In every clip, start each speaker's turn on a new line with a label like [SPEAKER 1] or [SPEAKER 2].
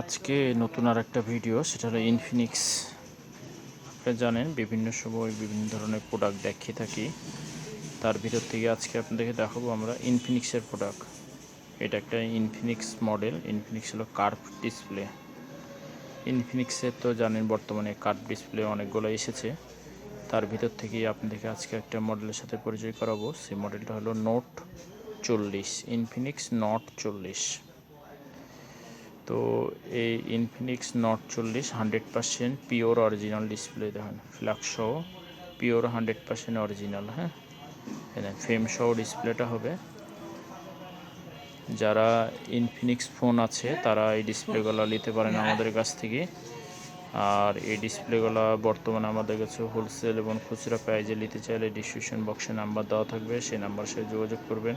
[SPEAKER 1] আজকে নতুন আর একটা ভিডিও, সেটা হলো ইনফিনিক্স আপনারা জানেন, বিভিন্ন সময় বিভিন্ন ধরনের প্রোডাক্ট দেখিয়ে থাকি। তার ভিতর থেকে আজকে আপনাদেরকে দেখাবো আমরা ইনফিনিক্সের প্রোডাক্ট এটা একটা ইনফিনিক্স মডেল ইনফিনিক্স হলো কার্ভ ডিসপ্লে ইনফিনিক্সের তো জানেন, বর্তমানে কার্ভ ডিসপ্লে অনেকগুলো এসেছে। তার ভিতর থেকেই আপনাদেরকে আজকে একটা মডেলের সাথে পরিচয় করাবো। সেই মডেলটা হলো নোট চল্লিশ ইনফিনিক্স নট চল্লিশ। তো এই ইনফিনিক্স নট চল্লিশ hundred percent pure original display দেখেন ফ্ল্যাক্স সহ পিওর হান্ড্রেড পার্সেন্ট অরিজিনাল হ্যাঁ? ফ্রেম সহ ডিসপ্লেটা হবে। যারা ইনফিনিক্স ফোন আছে, তারা এই ডিসপ্লেগুলো নিতে পারেন আমাদের কাছ থেকে। আর এই ডিসপ্লেগুলো বর্তমানে আমাদের কাছে হোলসেল এবং খুচরা প্রাইজে নিতে চাইলে ডিসক্রিপশন বক্সে নাম্বার দেওয়া থাকবে, সেই নাম্বার সাথে যোগাযোগ করবেন।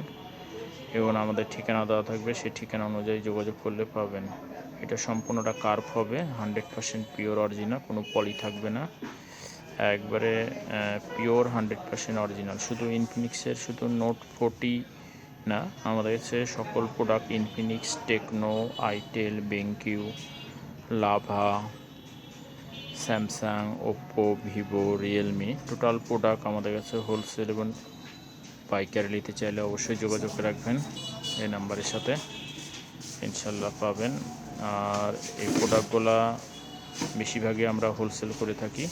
[SPEAKER 1] এবং আমাদের ঠিকানা দেওয়া থাকবে, সেই ঠিকানা অনুযায়ী যোগাযোগ করলে পাবেন। এটা সম্পূর্ণটা কার্ভ হবে, হান্ড্রেড পার্সেন্ট পিওর অরিজিনাল, কোনো পলি থাকবে না। একবারে পিওর হান্ড্রেড পার্সেন্ট অরিজিনাল। শুধু ইনফিনিক্সের, শুধু নোট ফোরটি না, আমাদের কাছে সকল product, Infinix, Tecno, itel, BenQ, Lava, Samsung Oppo Vivo, Realme, total product আমাদের কাছে হোলসেল এবং পাইকারি নিতে চাইলে অবশ্যই যোগাযোগ রাখবেন এই নাম্বারের সাথে। ইনশাল্লাহ পাবেন। আর এই প্রোডাক্টগুলা বেশিরভাগই আমরা হোলসেল করে থাকি।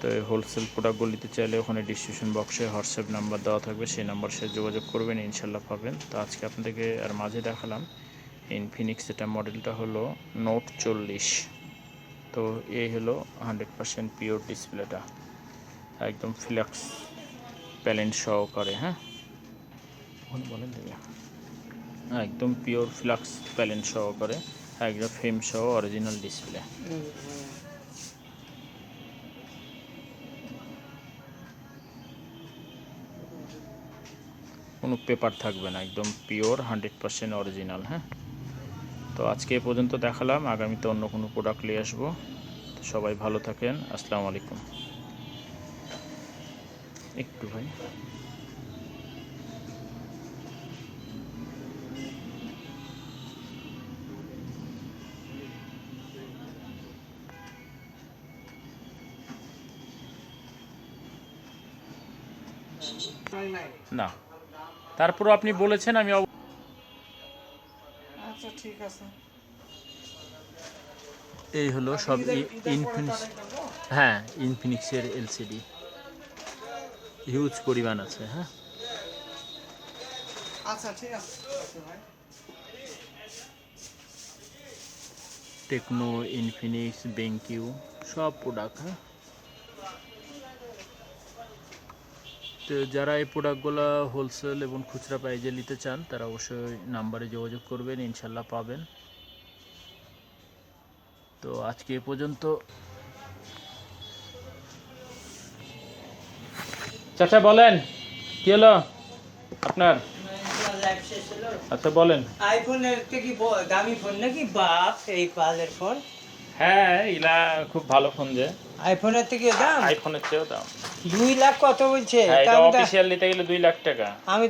[SPEAKER 1] তো এই হোলসেল প্রোডাক্টগুলো নিতে চাইলে ওখানে ডিসক্রিপশন বক্সে হোয়াটসঅ্যাপ নাম্বার দেওয়া থাকবে, সেই নাম্বার সাথে যোগাযোগ করবেন ইনশাল্লাহ পাবেন। তো আজকে আপনাদেরকে আর মাঝে দেখালাম ইনফিনিক্স এটা মডেলটা হলো নোট চল্লিশ। তো এই হলো হান্ড্রেড পার্সেন্ট পিওর ডিসপ্লেটা একদম ফ্ল্যাক্স প্যালেন্ট সহকারে হ্যাঁ? বলেন হ্যাঁ একদম পিওর ফ্লাক্স প্যালেন্ট সহকারে একদম ফ্রেম সহ অরিজিনাল ডিসপ্লে কোনো পেপার থাকবে না একদম পিওর হান্ড্রেড পার্সেন্ট অরিজিনাল হ্যাঁ? তো আজকে এ পর্যন্ত দেখালাম আগামীতে অন্য কোনো প্রোডাক্ট নিয়ে আসব। তো সবাই ভালো থাকেন আসসালামু আলাইকুম। একটু ভাই। না। তারপর আপনি বলেছেন আমি
[SPEAKER 2] আচ্ছা ঠিক আছে।
[SPEAKER 1] এই হলো সব ইনফিনিক্স হ্যাঁ ইনফিনিক্সের এলসিডি হিউজ পরিমাণ আছে হ্যাঁ?
[SPEAKER 2] আচ্ছা ঠিক আছে।
[SPEAKER 1] টেকনো ইনফিনিক্স বেঙ্কিউ সব প্রোডাক্ট হ্যাঁ? তো যারা এই প্রোডাক্টগুলো হোলসেল এবং খুচরা প্রাইজে নিতে চান তারা অবশ্যই নাম্বারে যোগাযোগ করবেন ইনশাল্লাহ পাবেন। তো আজকে এ পর্যন্ত। চাচা বলেন কি হলো আপনার? আচ্ছা বলেন।
[SPEAKER 3] আইফোনের থেকে ব- দামি ফোন নাকি? বাপ এই পালের ফোন।
[SPEAKER 1] হ্যাঁ ইলা খুব ভালো ফোন যে।
[SPEAKER 3] আইফোনের থেকে দাম?
[SPEAKER 1] আইফোনের চেয়েও দাম।
[SPEAKER 3] দুই লাখ কত বলছে?
[SPEAKER 1] হ্যাঁ অফিসিয়াল নিতে গেলে দুই লাখ টাকা।
[SPEAKER 3] আমি